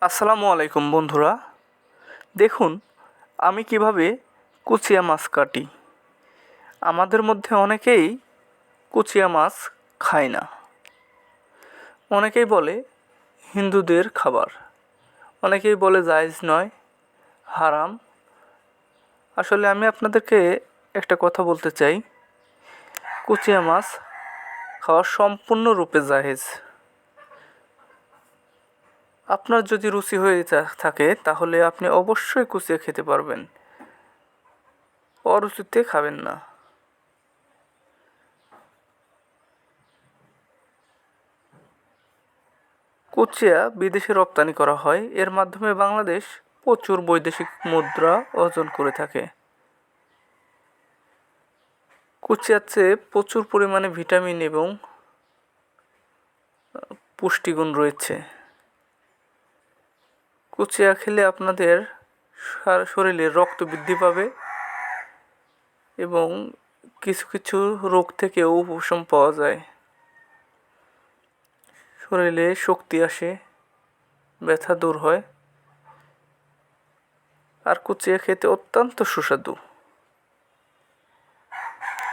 আসসালামু আলাইকুম বন্ধুরা। দেখুন, আমি কীভাবে কুচিয়া মাছ কাটি। আমাদের মধ্যে অনেকেই কুচিয়া মাছ খায় না। অনেকেই বলে হিন্দুদের খাবার। অনেকেই বলে জায়েজ নয়, হারাম। আসলে আমি আপনাদেরকে একটা কথা বলতে চাই। কুচিয়া মাছ খাওয়া সম্পূর্ণরূপে জায়েজ। আপনার যদি রুচি হয়ে থাকে, তাহলে আপনি অবশ্যই কুচিয়া খেতে পারবেন। অরুচিতে খাবেন না। কুচিয়া বিদেশে রপ্তানি করা হয়। এর মাধ্যমে বাংলাদেশ প্রচুর বৈদেশিক মুদ্রা অর্জন করে থাকে। কুচিয়াতে প্রচুর পরিমাণে ভিটামিন এবং পুষ্টিগুণ রয়েছে। কুচিয়া খেলে আপনাদের শরীরে রক্ত বৃদ্ধি পাবে এবং কিছু কিছু রোগ থেকেও উপশম পাওয়া যায়। শরীরে শক্তি আসে, ব্যথা দূর হয়। আর কুচিয়া খেতে অত্যন্ত সুস্বাদু।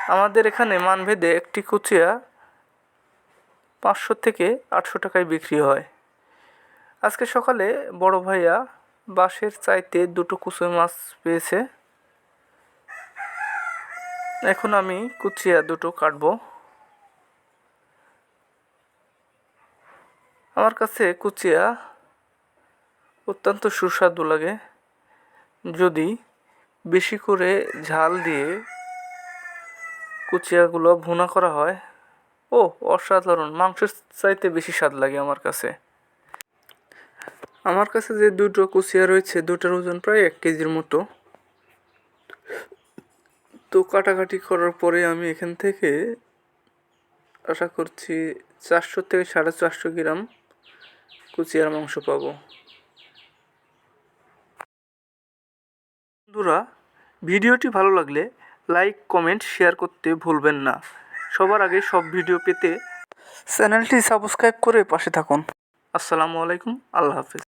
আমাদের এখানে মানভেদে একটি কুচিয়া পাঁচশো থেকে আটশো টাকায় বিক্রি হয়। আজকে সকালে বড় ভাইয়া বাঁশের চাইতে দুটো কুচুই মাছ পেয়েছে। এখন আমি কুচিয়া দুটো কাটবো। আমার কাছে কুচিয়া অত্যন্ত সুস্বাদু লাগে। যদি বেশি করে ঝাল দিয়ে কুচিয়াগুলো ভুনা করা হয় ও অসাধারণ। মাংসের চাইতে বেশি স্বাদ লাগে আমার কাছে। আমার কাছে যে দুটো কুচিয়া রয়েছে, দুটোর ওজন প্রায় এক কেজির মতো। তো কাটাকাটি করার পরে আমি এখান থেকে আশা করছি চারশো থেকে সাড়ে চারশো গ্রাম কুচিয়ার মাংস পাবো। বন্ধুরা, ভিডিওটি ভালো লাগলে লাইক, কমেন্ট, শেয়ার করতে ভুলবেন না। সবার আগে সব ভিডিও পেতে চ্যানেলটি সাবস্ক্রাইব করে পাশে থাকুন। আসসালামু আলাইকুম, আল্লাহ হাফিজ।